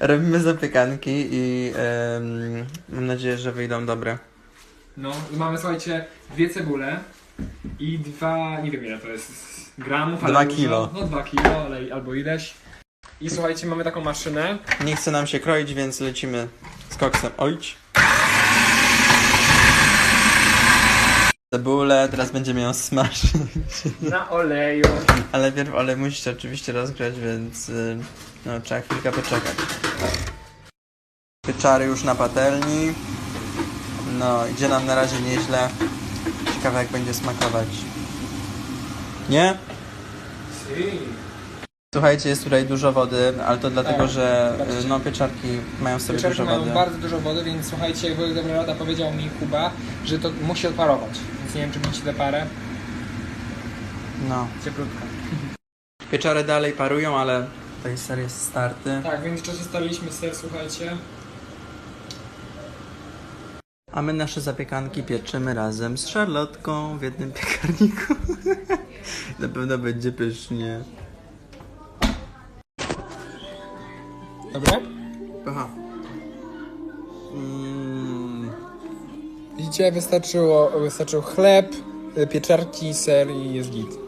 Robimy zapiekanki i em, mam nadzieję, że wyjdą dobre. No i mamy, słuchajcie, dwie cebule i dwa, nie wiem ile to jest, gramów, ale Dwa dużo. kilo. No dwa kilo, ale, albo ileś. I słuchajcie, mamy taką maszynę. Nie chce nam się kroić, więc lecimy z koksem. Ojć. Cebulę, teraz będziemy ją smażyć. Na oleju. Ale pierw olej musicie oczywiście rozgrzać, więc y, no, trzeba chwilkę poczekać. Pieczary już na patelni. No, idzie nam na razie nieźle. Ciekawe jak będzie smakować. Nie? Słuchajcie, jest tutaj dużo wody, ale to dlatego, Tak, że y, no, pieczarki mają w sobie Pieczarki dużo mają wody. bardzo dużo wody, więc słuchajcie, wujek dobra rada powiedział mi Kuba, że to musi odparować. Więc nie wiem, czy bić tę parę. No. Cieplutka. Pieczary dalej parują, ale tutaj ser jest starty. Tak, w międzyczasie stariliśmy ser, słuchajcie. A my nasze zapiekanki pieczymy razem z szarlotką w jednym piekarniku. Na pewno będzie pysznie. Dobre? Aha. Mm, Widzicie, wystarczyło, wystarczył chleb, pieczarki, ser i jest git.